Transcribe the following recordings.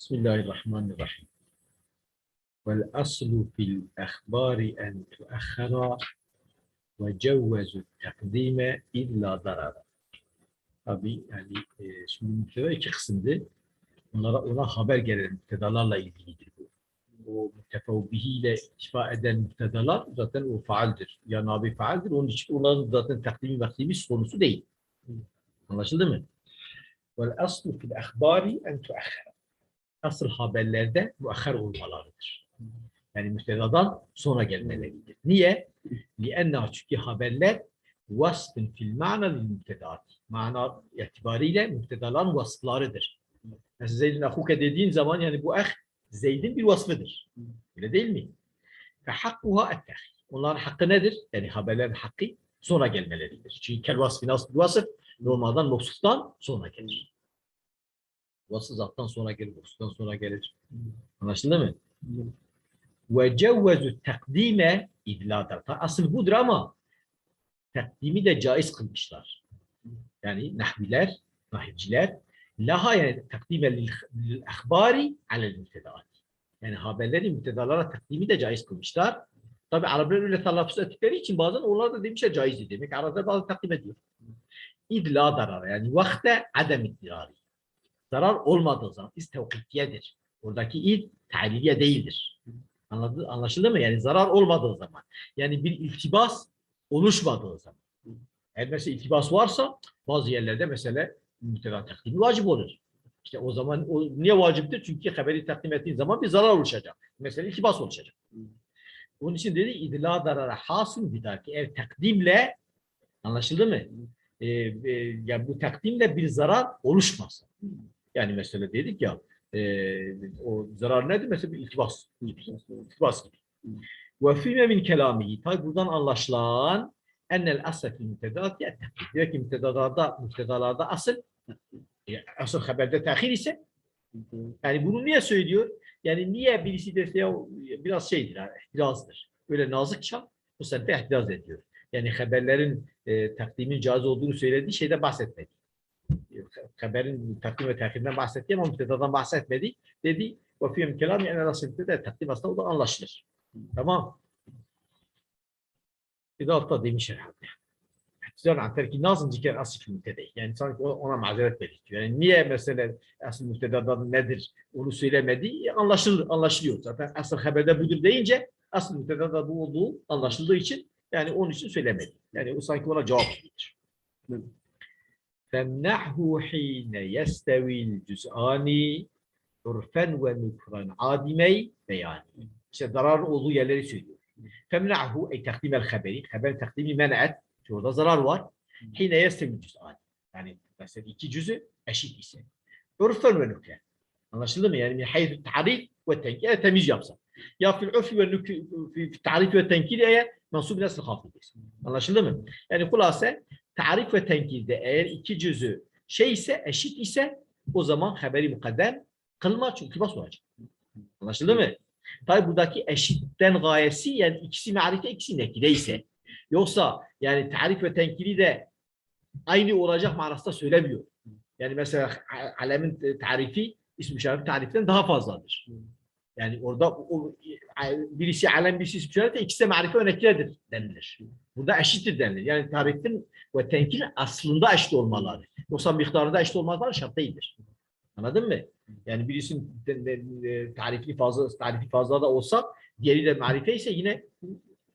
Bismillahirrahmanirrahim. Vel aslu fil ahbari en tuakhara ve cevvezu takdime illa darara. Tabi yani e, şimdi müpteda iki kısımdı. Onlara ona haber gelen müptedalarla ilgilidir bu. O mütefevvihi ile ittifa eden müptedalar zaten o faaldir. Ya nabi faaldir. Onun için onların zaten takdimi vaktimi konusu değil. Anlaşıldı mı? Vel aslu fil ahbari en tuakhara Asıl haberlerde muahhar olmalarıdır. Yani müftedadan sonra gelmeleridir. Niye? لِأَنَّهُ çünkü haberler vasfın fil ma'na lil müftedat. Mana itibariyle müftedaların vasıflarıdır. Mesela Zeyd'in ahuke dediğin zaman yani bu ah Zeyd'in bir vasfıdır. Öyle değil mi? Ve hakkuha ettehir. Onların hakkı nedir? Yani haberlerin hakkı sonra gelmeleridir. Çünkü kel vasfı nasıl bir vasıf? Normalden mevsuftan sonra gelir. Vasıf zattan sonra gelir, mevsuftan sonra gelir. Anlaşıldı mı? ve cevvezu takdime idladar. Asıl budur ama takdimi de caiz kılmışlar. Yani nahviler, nahivciler laha yani takdime lil ahbari alel müftedaat. Yani haberleri müftedalara takdimi de caiz kılmışlar. Tabi Araplar öyle telaffuz ettikleri için bazen onlar da demişler caizdi demek. Araplar bazen takdim ediyor. İdla darar yani vakte adem iddirari. Zarar olmadığı zaman istevkitiyedir. Oradaki id taliliye değildir. Anladı, anlaşıldı mı? Yani zarar olmadığı zaman. Yani bir iltibas oluşmadığı zaman. Eğer mesela iltibas varsa bazı yerlerde mesela mütevazı takdimi vacip olur. İşte o zaman o niye vaciptir? Çünkü haberi takdim ettiğin zaman bir zarar oluşacak. Mesela iltibas oluşacak. Onun için dedi idla darara hasıl bir daki eğer takdimle anlaşıldı mı? Ee, e, yani bu takdimle bir zarar oluşmasın. Yani mesela dedik ya e, o zarar nedir? Mesela bir iltibas. İltibas gibi. Ve fîme min kelamihi. Tabi buradan anlaşılan ennel asfel mütedat Diyor ki mütedalarda, mütedalarda asıl e, asıl haberde tehir ise yani bunu niye söylüyor? Yani niye birisi derse ya biraz şeydir, yani, ihtirazdır. Öyle nazıkça bu sefer ihtiraz ediyor. Yani haberlerin e, takdimin caiz olduğunu söylediği şeyde bahsetmedi haberin takdim ve tehirinden bahsetti ama müptedadan bahsetmedi. Dedi ve fiyem kelam yani nasıl de takdim aslında o da anlaşılır. Tamam. Altta demiş herhalde. İhtizar an terki nazım ziker asıl müptede. Yani sanki ona mazeret belirtiyor. Yani niye mesela asıl müptedadan nedir onu söylemedi anlaşılır, anlaşılıyor. Zaten asıl haberde budur deyince asıl müptedada bu olduğu anlaşıldığı için yani onun için söylemedi. Yani o sanki ona cevap verir. فَمْنَعْهُ حِينَ يَسْتَوِي الْجُزْآنِ عُرْفًا وَنُكْرًا عَادِمَيْ beyani. İşte zararın olduğu yerleri söylüyor. فَمْنَعْهُ ey takdimel haberi. Haberin takdimi men'et. Orada zarar var. Hine yestevil cüz'ani. Yani mesela iki cüzü eşit ise. Urfen ve nükle. Anlaşıldı mı? Yani min haythu tarif ve tenkil. Yani temiz yapsa. Ya fil urfi ve nükle, fi tarif ve tenkil eğer mensup nasıl hafif Anlaşıldı mı? Yani kulase tarif ve tenkilde eğer iki cüzü şey ise eşit ise o zaman haberi mukaddem kılma çünkü iltibas olacak. Anlaşıldı mı? Tabi buradaki eşitten gayesi yani ikisi marife ikisi nekile ise yoksa yani tarif ve tenkili de aynı olacak manasında söylemiyor. Yani mesela alemin tarifi ismi işaret tariften daha fazladır. Yani orada o, birisi alem birisi ismi işareti ikisi de marife ve nekiledir denilir. Burada eşittir denilir. Yani tarifin ve tenkil aslında eşit olmaları. Yoksa miktarında eşit olmaları şart değildir. Anladın mı? Yani birisinin tarifi fazla tarifi fazla da olsa diğeri de marife ise yine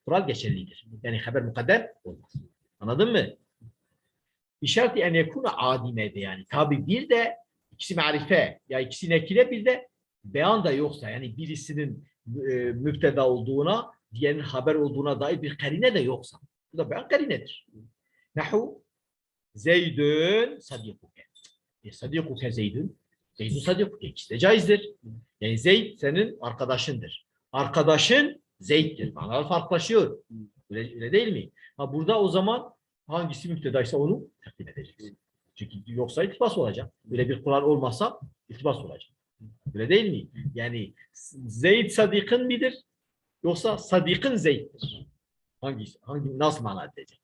kural geçerlidir. Yani haber mukaddem olmaz. Anladın mı? İşareti en yekuna adimede yani. Tabi bir de ikisi marife ya ikisi nekile bir de beyan da yoksa yani birisinin e, müpteda olduğuna diğerinin haber olduğuna dair bir karine de yoksa. Bu da beyan karinedir. Nahu Zeydün sadikuke. E, sadikuke Zeydün. Zeydün sadikuke. İkisi de caizdir. Yani Zeyd senin arkadaşındır. Arkadaşın Zeyd'dir. Manalar farklılaşıyor. Öyle, öyle değil mi? Ha burada o zaman hangisi müptedaysa onu takdim edeceksin. Çünkü yoksa iltibas olacak. Böyle bir kural olmazsa iltibas olacak. Öyle değil mi? Yani Zeyd sadikın midir? Yoksa sadikın Zeyd'dir. Hangisi? Hangi, nasıl mana edecek?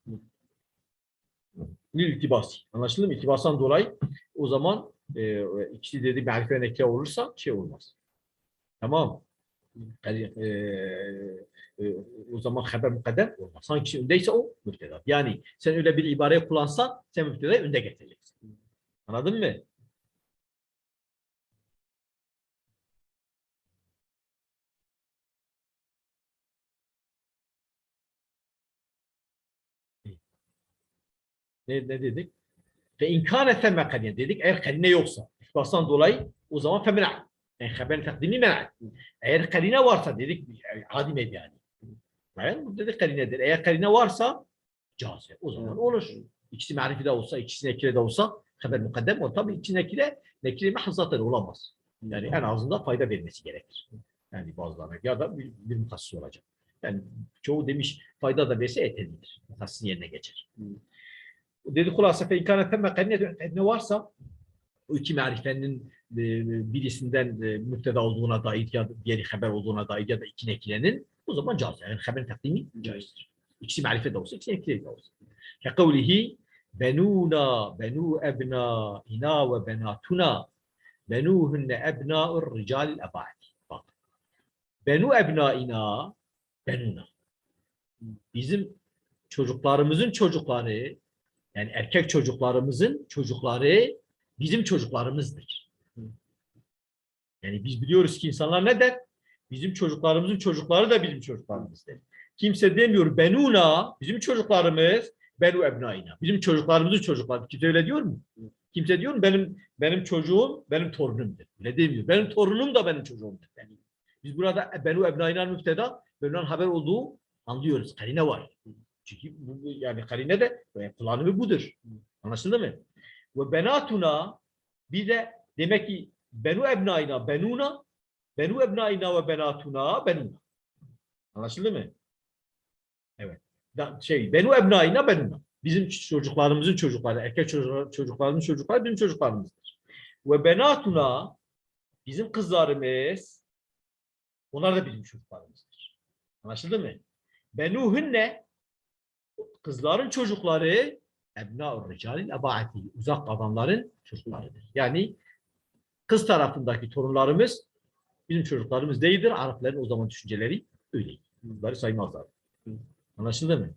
Lil iltibas. Anlaşıldı mı? İltibastan dolayı o zaman e, ikisi dedi marife ve nekire olursa şey olmaz. Tamam. Yani, e, e, o zaman haber mukaddem olmaz. Hangisi öndeyse o müpteda. Yani sen öyle bir ibare kullansan sen müptedayı önde getireceksin. Anladın mı? Ne, ne dedik? Ve inkâne temme karine dedik. Eğer karine yoksa. İhbastan dolayı o zaman femina. Yani haberin takdimi mena. Eğer karine varsa dedik adi medyani. Yani bu dedik karinedir. Eğer karine varsa caze. O zaman olur. İkisi marifi de olsa, ikisi nekire de olsa haber mukaddem o tabii ikisi nekire, nekire mahzaten olamaz. Yani en azından fayda vermesi gerekir. Yani bazılarına ya da bir, bir mutassis olacak. Yani çoğu demiş fayda da verse etelidir. Mutassis yerine geçer. Dedi hulasa fe inkâne temme karine ne varsa o iki marifenin e, birisinden müpteda olduğuna dair ya da diğeri haber olduğuna dair ya da iki nekilenin o zaman caiz. Yani haberin takdimi caizdir. İkisi marife de olsa, ikisi nekile de olsa. Kekavlihi benuna benu ebna ina ve benatuna benuhunne ebna'ur ricalil ebadi. Bak. Benu ebna ina benuna. Bizim çocuklarımızın çocukları yani erkek çocuklarımızın çocukları bizim çocuklarımızdır. Yani biz biliyoruz ki insanlar ne der? Bizim çocuklarımızın çocukları da bizim çocuklarımızdır. Kimse demiyor benuna, bizim çocuklarımız, benu ebnaina. Bizim çocuklarımızın çocukları. Kimse öyle diyor mu? Kimse diyor mu benim benim çocuğum benim torunumdur. Öyle demiyor. Benim torunum da benim çocuğumdur. Yani biz burada benu ebnaina müfteda, benu'nun haber olduğu anlıyoruz. Karine var. Çünkü bu, yani karine de yani kullanımı budur. Anlaşıldı mı? Ve benatuna bir de demek ki benu ebnaina benuna benu ebnaina ve benatuna benuna. Anlaşıldı mı? Evet. Şey benu ebnaina benuna. Bizim çocuklarımızın çocukları, erkek çocuklar, çocuklarımızın çocukları bizim çocuklarımızdır. Ve benatuna bizim kızlarımız onlar da bizim çocuklarımızdır. Anlaşıldı mı? Benuhunne kızların çocukları ebna-ur ricalil ebaati uzak adamların çocuklarıdır. Yani kız tarafındaki torunlarımız bizim çocuklarımız değildir. Arapların o zaman düşünceleri öyle. Bunları saymazlar. Anlaşıldı mı?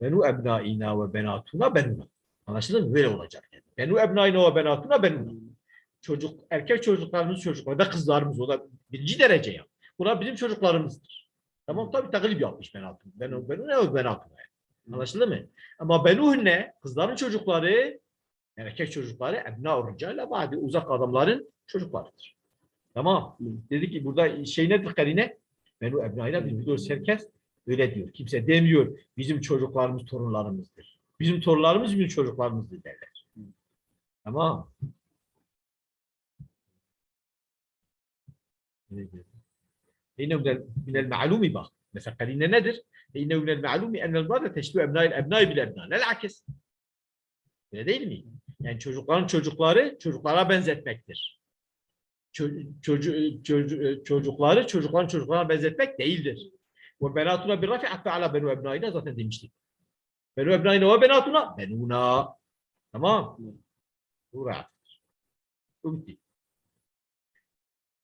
Benu ebnaina ve benatuna benuna. Anlaşıldı mı? Böyle olacak. Yani. Benu ebnaina ve benatuna benuna. Çocuk, erkek çocuklarımız çocuklar da kızlarımız o da birinci derece ya. Bunlar bizim çocuklarımızdır. Tamam tabii taklip yapmış benatun. Benu, benu ne o benatuna. Yani. Anlaşıldı mı? Ama benuhunne kızların çocukları erkek çocukları ebna-ur rical badi uzak adamların çocuklarıdır. Tamam. Dedi ki burada şey nedir karine? Benu ebnayla biz biliyoruz herkes öyle diyor. Kimse demiyor bizim çocuklarımız torunlarımızdır. Bizim torunlarımız bizim çocuklarımızdır derler. Tamam. İnne minel ma'lumi bak. Mesela karine nedir? Minel ma'lumi enel bade teşbih ebnâil ebnâi bil ebnâ. Lel akis. Öyle değil mi? Yani çocukların çocukları çocuklara benzetmektir. Çocuğu, çocuğu, çocukları çocukların çocuklarına benzetmek değildir. Ve benatuna bir rafi hatta ala benu ebnaina zaten demiştik. Benu ebnaina ve benatuna benuna. Tamam. Bu rahat. Bitti.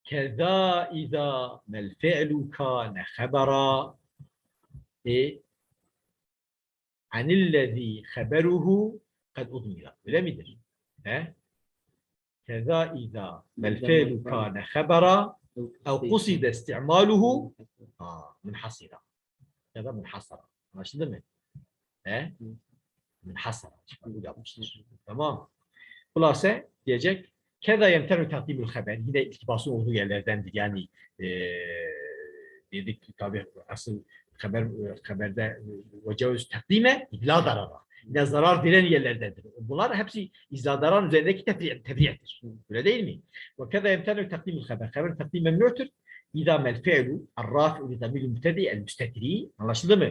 Keza iza mel fi'lu kâne habara e, anillezî haberuhu kad udmila. Öyle midir? He? Keza izâ vel fe'lu kâne habera ev kuside isti'maluhu münhasira. Keza münhasara. Anlaşıldı mı? He? Münhasara. Bu yapmıştır. Tamam. Kulase diyecek Keda yemtenu takdimül haber. Yine iltibasın olduğu yerlerdendir. Yani e, dedik ki tabi asıl haber haberde ve cevuz takdime idla darara ne zarar veren yerlerdendir. Bunlar hepsi izadaran üzerindeki tefri, tefriyettir. Öyle değil mi? Ve keda emtenu takdimul haber. Haber takdim memnu'tur. İzâ mel fi'lu arrafi'u li tamil müstedi el müstetiri. Anlaşıldı mı?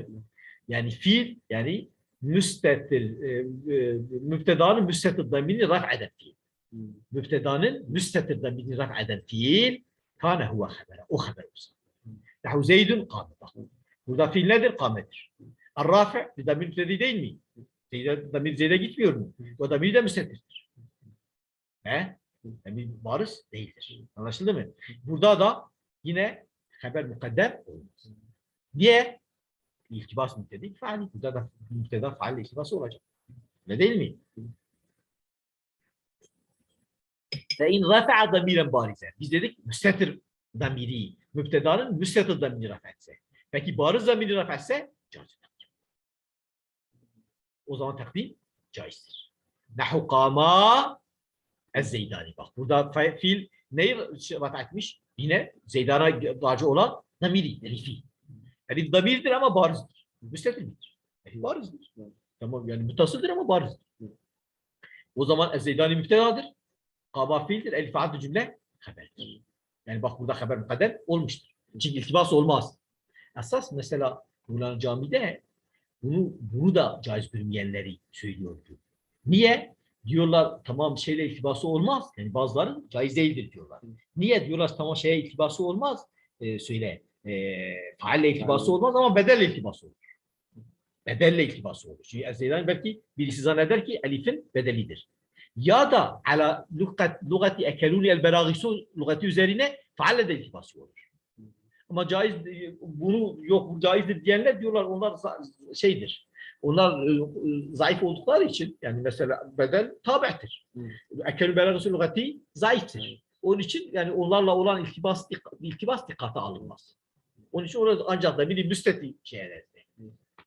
Yani fiil yani müstetir e, e, müptedanın müstetir damirini raf eden fiil. Müptedanın müstetir damirini raf eden fiil kâne huve habere. O haber olsun. Nahu zeydun kâme. Burada fiil nedir? Kâmedir. Arrafi bir damir müstedi değil mi? Damir Zeyd'e gitmiyor mu? O damir de müstettirdir. He? Yani bariz değildir. Anlaşıldı mı? Burada da yine haber mukaddem olmaz. Niye? İltibas mübtedi faali. Burada da mübteda faal iltibası olacak. Ne değil mi? Ve in rafa'a damiren. Biz dedik müstetir damiri. Mübtedanın müstetir damiri rafetse. Peki bariz damiri rafetse caiz. O zaman takdim caizdir. Nahu kama Ez-Zeydani. Bak burada fiil neyi raf'a etmiş? Yine Zeydan'a racı olan damiri, elifi. Elif damirdir ama barizdir. Müstetirdir. Elif barizdir. Tamam yani mutasıldır ama barizdir. O zaman Ez-Zeydani müptedadır. Kama fiildir. Elif adlı cümle haberdir. Yani bak burada haber mukadder olmuştur. Çünkü iltibas olmaz. Esas mesela Mulan Cami'de bunu, bunu da caiz görmeyenleri söylüyordu. Niye? Diyorlar tamam şeyle iltibası olmaz. Yani bazıları caiz değildir diyorlar. Niye? Diyorlar tamam şeye iltibası olmaz. Ee, söyle. E, faalle iltibası olmaz ama bedelle iltibası olur. Bedelle iltibası olur. Çünkü Ezeyden belki birisi zanneder ki elifin bedelidir. Ya da ala lugat, lugati ekeluni el beragisu lugati üzerine faalle de iltibası olur. Ama caiz bunu yok caizdir diyenler diyorlar onlar şeydir. Onlar e, e, zayıf oldukları için yani mesela bedel tabi'tir. Hı. Ekelü beragisu lugati zayıftır. Onun için yani onlarla olan iltibas, iltibas dikkate alınmaz. Onun için orada ancak da bir müsteti şeylerdi.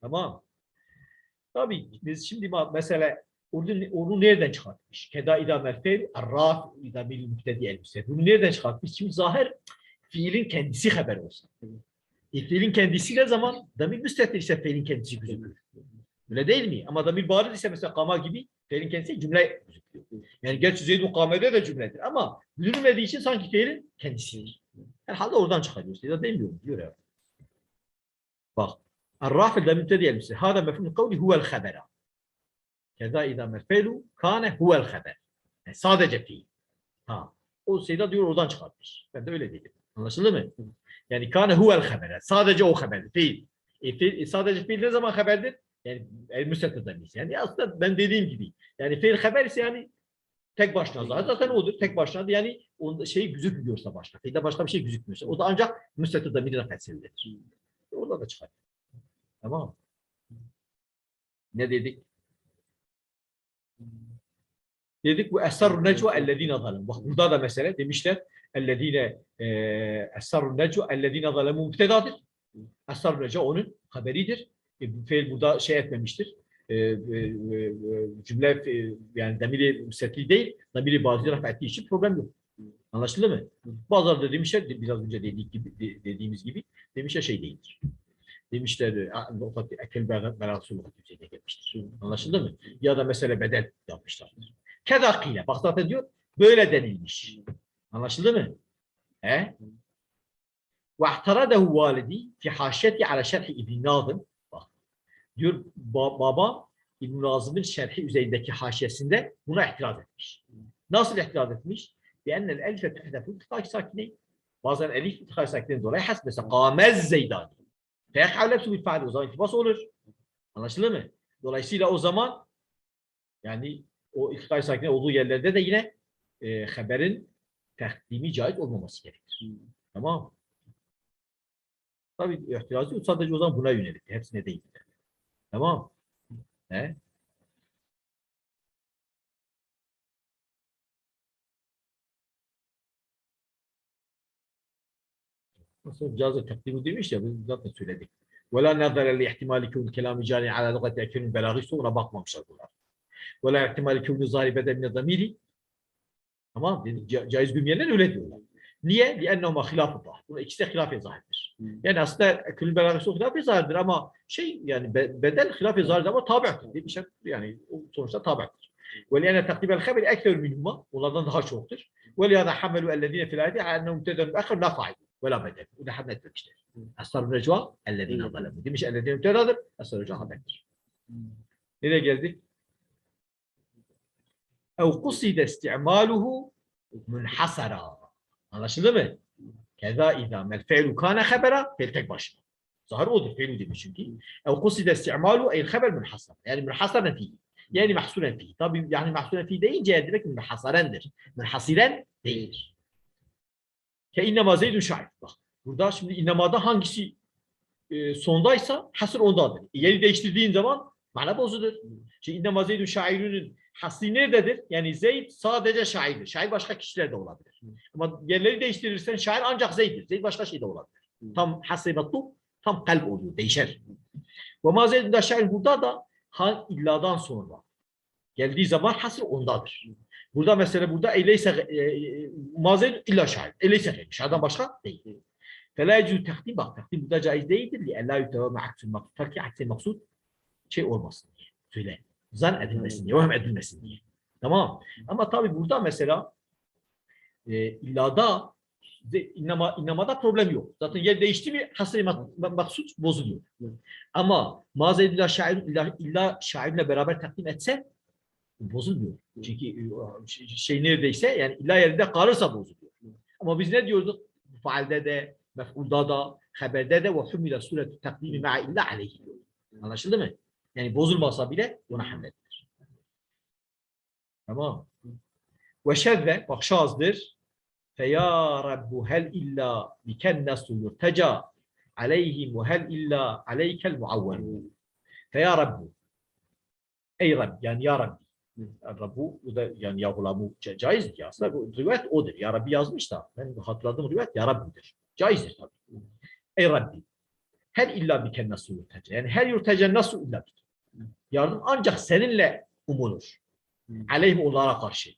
Tamam. Tabii biz şimdi mesela onu, onu nereden çıkartmış? Keda idamel feil, arraf idamil müftedi el müstedi. Bunu nereden çıkartmış? Şimdi zahir fiilin kendisi haber olsa. E, fiilin kendisi ne zaman? Damir müsteti ise fiilin kendisi gözüküyor. Öyle değil mi? Ama damir bariz ise mesela kama gibi fiilin kendisi cümle gözüküyor. Yani gerçi zeydun kamede de cümledir ama bilinmediği için sanki fiilin kendisidir. Herhalde oradan çıkarıyoruz. Ya da demiyorum diyor ya. Bak. الرافع ده مبتدئ المثل هذا مفهوم القول هو الخبر كذا إذا ما الفعل كان هو الخبر yani sadece fiil. Ha. O Seyda diyor oradan çıkartmış. Ben de öyle dedim. Anlaşıldı mı? Yani kâne huvel haber. Sadece o haber. Fiil. E, fiil e, sadece fiil ne zaman haberdir? Yani el müstakil Yani aslında ben dediğim gibi. Yani fiil haber ise yani tek başına zaten, zaten odur. Tek başına yani onda şey gözükmüyorsa başka. Fiilde başka bir şey gözükmüyorsa. O da ancak müstakil damirine fethedilir. Orada da çıkar. Tamam. Ne dedik? Dedik bu esarru necva ellezine zalem. Bak burada da mesele demişler ellezine esarru necva ellezine zalemu müptedadır. Esarru necva onun haberidir. E, fiil burada şey etmemiştir. E, e, e, cümle e, yani demiri müstetli değil, demiri bazı raf ettiği için problem yok. Anlaşıldı mı? Bazıları da demişler, biraz önce dediğik gibi, de- dediğimiz gibi demişler şey değildir. Demişler, ekel belası lügat üzerine gelmiştir. Anlaşıldı mı? Ya da mesele bedel yapmışlardır. Kedakile. Bak zaten diyor, böyle denilmiş. Anlaşıldı mı? He? واعترضه والدي في حاشيتي على شرح İbn Nazım. Bak. Diyor ba- baba İbn Nazım'ın şerhi üzerindeki haşiyesinde buna itiraz etmiş. Nasıl itiraz etmiş? بأن الألف تحذف التقاء ساكنين bazen elif iltikay sakinliğinden dolayı has mesela kamez zeydani. Feyekavle bir faal o zaman iltibas olur. Anlaşıldı mı? Dolayısıyla o zaman yani o iltikay sakin olduğu yerlerde de yine e, haberin takdimi caiz olmaması gerekir. Tamam. Tabii ihtirazı yok. Sadece o zaman buna yönelik. Hepsine değil. Tamam. He? Nasıl cazı takdimi demiş ya biz zaten söyledik. ولا نظر لاحتمال كون الكلام جاري على لغة أكل بلاغي sonra bakmamışlar bunlar. ولا احتمال كون ظاهر بدل من ضميري Tamam dedik ca- caiz gümyeler öyle diyorlar. Niye? لأنهما خلاف الظاهر. Bunun ikisi de hilaf zahirdir. Yani aslında külün belagası hilaf zahirdir ama şey yani be- bedel hilaf zahirdir ama tabiattır. Demiş yani o sonuçta tabiattır. ولأن تقديم الخبر أكثر منهما onlardan daha çoktur. ولهذا حملوا الذين في الآية على أنهم مبتدأ مؤخر لا فاعل ولا بدل. وده حد etmemişler. أصل الرجوع الذين ظلموا. Demiş الذين müptedadır. Asıl rücua haberdir. Nereye geldik? ev kuside isti'maluhu münhasara. Anlaşıldı mı? Keza izâ mel fe'lu kâne habera fe'l tek başına. Zahar odur fe'lu demiş çünkü. Ev kuside isti'malu eyl haber münhasara. Yani münhasara fihi. Yani mahsulen fihi. Tabi yani mahsulen fihi deyince demek münhasarendir. Münhasiren değildir. Ke innema zeydun şair. Bak burada şimdi innemada hangisi e, sondaysa hasır ondadır. E, yeri değiştirdiğin zaman mana bozulur. Çünkü innema zeydun şairünün hasri nerededir? Yani Zeyd sadece şairdir. Şair başka kişiler de olabilir. Ama yerleri değiştirirsen şair ancak Zeyd'dir. Zeyd başka şey de olabilir. Tam hasri matlu, tam kalp oluyor. Değişer. Ve ma zeydun da şair burada da hal illadan sonra geldiği zaman hasır ondadır. Burada mesela burada eyleyse e, mazen illa şahit. Eyleyse gayri. Şahiden başka değil. Fela yecuzu takdim bak takdim burada caiz değildir. Li ella yutevame aksul maksud. Ta ki aksul maksud şey olmasın diye. Söyle. Zan edilmesin diye. Vahm edilmesin diye. Tamam. Ama tabi burada mesela e, illada innama, innamada problem yok. Zaten yer değişti mi hasri mak- maksud bozuluyor. Ama mazen illa şair illa, illa şairle beraber takdim etse bozulmuyor. Çünkü e, şey- şey neredeyse yani illa yerinde kalırsa bozuluyor. Ama biz ne diyorduk? Faalde de, mef'ulda da, haberde de ve humile suretü takdimi ma'a illa aleyhi. Anlaşıldı mı? Yani bozulmasa bile ona hamledilir. Tamam. Ve şezze, bak şazdır. Feya Rabbu hel illa biken nasu yurteca aleyhim ve hel illa aleykel muavvel. Feya Rabbu. Ey Rab, yani ya Rabbi. Rabbu, bu da yani ya gulamı ca- caizdir ya. Aslında bu rivayet odur. Ya Rabbi yazmış da. Ben hatırladığım rivayet ya Rabbi'dir. Caizdir tabii. Ey Rabbi. Her illa biken nasıl yurtece. Yani her yurtece nasıl illa bike. Yardım ancak seninle umulur. Aleyhim onlara karşı.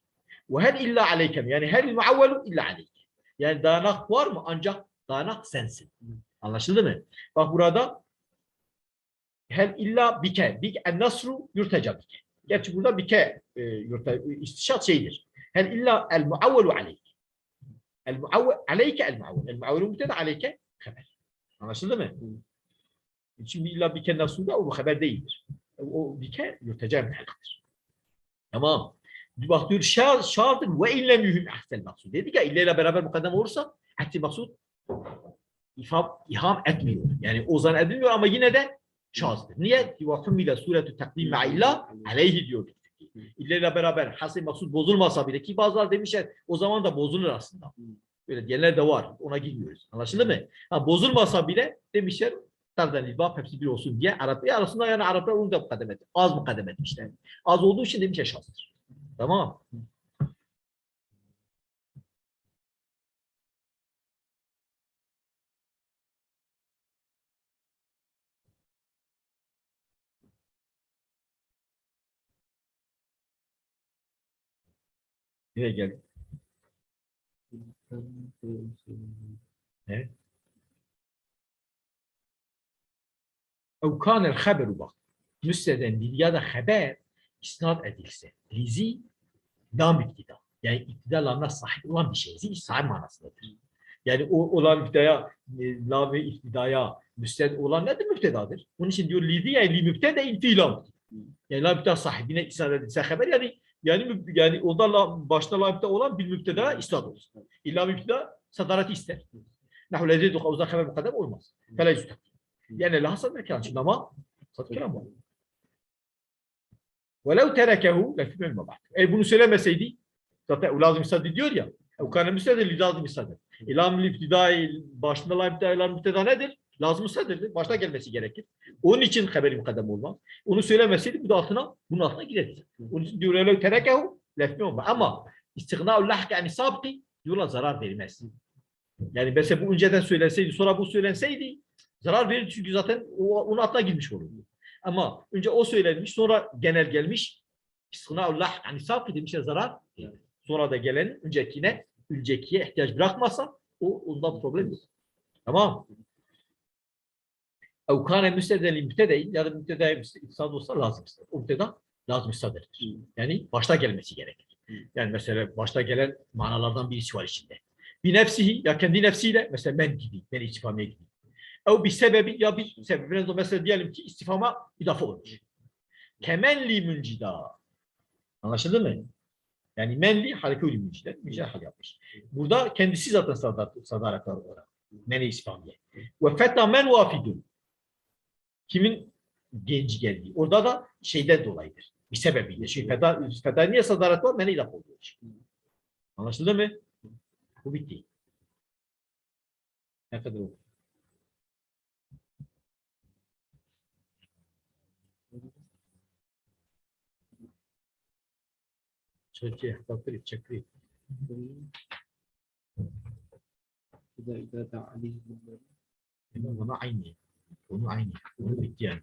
Ve her illa aleykem. Yani her muavvelu illa aleyke. Yani dayanak var mı? Ancak dayanak sensin. Anlaşıldı mı? Bak burada hel illa bike. Bik en nasru yurteca bike. Gerçi burada bike e, yurte, istişat şeydir. Hel illa el muavvelu aleyke. El muavvel aleyke el muavvel. El muavvelu mübteda aleyke haber. Anlaşıldı mı? Şimdi illa bike nasru da o haber değildir. O bike yurteca mühelliktir. Tamam. Bak diyor şar, şartın ve ille mühim ahsel maksud. Dedik ya ille ile beraber mukaddem olursa ahsel maksud ifam, iham etmiyor. Yani ozan edilmiyor ama yine de şazdır. Niye? Suretü takdim ma illa aleyhi diyor. İlle ile beraber hasıl maksud bozulmasa bile ki bazılar demişler o zaman da bozulur aslında. Böyle diyenler de var. Ona girmiyoruz. Anlaşıldı mı? Ha, bozulmasa bile demişler Tardan ilbab hepsi bir olsun diye Arap arasında yani Araplar onu da mukadem etti. Az mukadem etmişler. Az olduğu için demişler şazdır. Tamam. Nereye geldik? Evet. Ev kânel haberu bak. Müsteden bil ya da haber isnat edilse. Lizi lam iktida. Yani iktidarlarına sahip olan bir şey. Zil sahip manasındadır. Yani o olan iktidaya, e, lam ve iktidaya müsted olan nedir? Müptedadır. Onun için diyor lizi yani li müptede intilam. Yani lam iktidar sahibine isnat edilse haber yani yani yani onda la, başta iktidar olan bir müpteda isnat olur. İlla müpteda sadarati ister. Nahu lezedu kavuzdan haber mukaddem olmaz. Fela yüzü yani la hasad mekan için ama sad kelam var. Velev terekehu lefil mebah. E bunu söylemeseydi zaten lazım istedi diyor ya. O kana müstedil lazım istedi. İlam iftidai başında la iftidai la müfteda nedir? Lazım istedirdi. Başta gelmesi gerekir. Onun için haberi mukaddem olmaz. Onu söylemeseydi bu da altına bunun altına girerdi. Onun için diyor velev terekehu mebah. Ama istigna lahk yani sabki diyorlar zarar vermez. Yani mesela bu önceden söylenseydi sonra bu söylenseydi Zarar verir çünkü zaten onun altına girmiş olurdu. Ama önce o söylenmiş sonra genel gelmiş. İstina'ullah yani saf edilmişe zarar. Sonra da gelen öncekine, öncekiye ihtiyaç bırakmazsa o ondan problem yok. Tamam. Ev kâne müstedeli mübtedeyin ya da mübtedeye istat olsa lazım ister. O mübteda lazım istadır. Yani başta gelmesi gerekir. Yani mesela başta gelen manalardan birisi var içinde. Bir nefsihi ya kendi nefsiyle mesela ben gibi, ben istifameye gibi. Ev bir sebebi ya bir sebebi. Mesela diyelim ki istifama idafe olmuş. Kemenli müncida. Anlaşıldı mı? Yani menli harika müncida. Müncida hal yapmış. Burada kendisi zaten sadarat, sadarat olarak. Meni istifamiye. Ve fetta men vafidun. Kimin genci geldiği. Orada da şeyden dolayıdır. Bir sebebiyle. Çünkü feda, feda niye sadarat var? Meni laf olduğu için. Anlaşıldı mı? Bu bitti. Ne kadar oldu? Çekil, takdir, çekil. İzâ idâ ta'alîh. Buna aynı. Bunu aynı. Bunu bitti yani.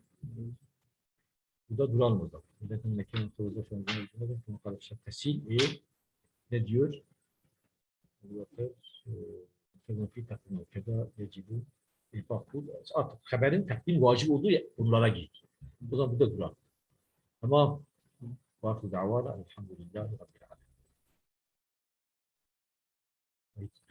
Bu da duran orada. Milletin mekanı tozda falan. Bunu karıştır. Tesil e ne diyor? Bakır. Kızın fi takımı. Keda yecibu. İfakul. Artık haberin takdim vacip olduğu bunlara gitti. O zaman bu da duran. Tamam. Vakı davada. Elhamdülillahi Rabbil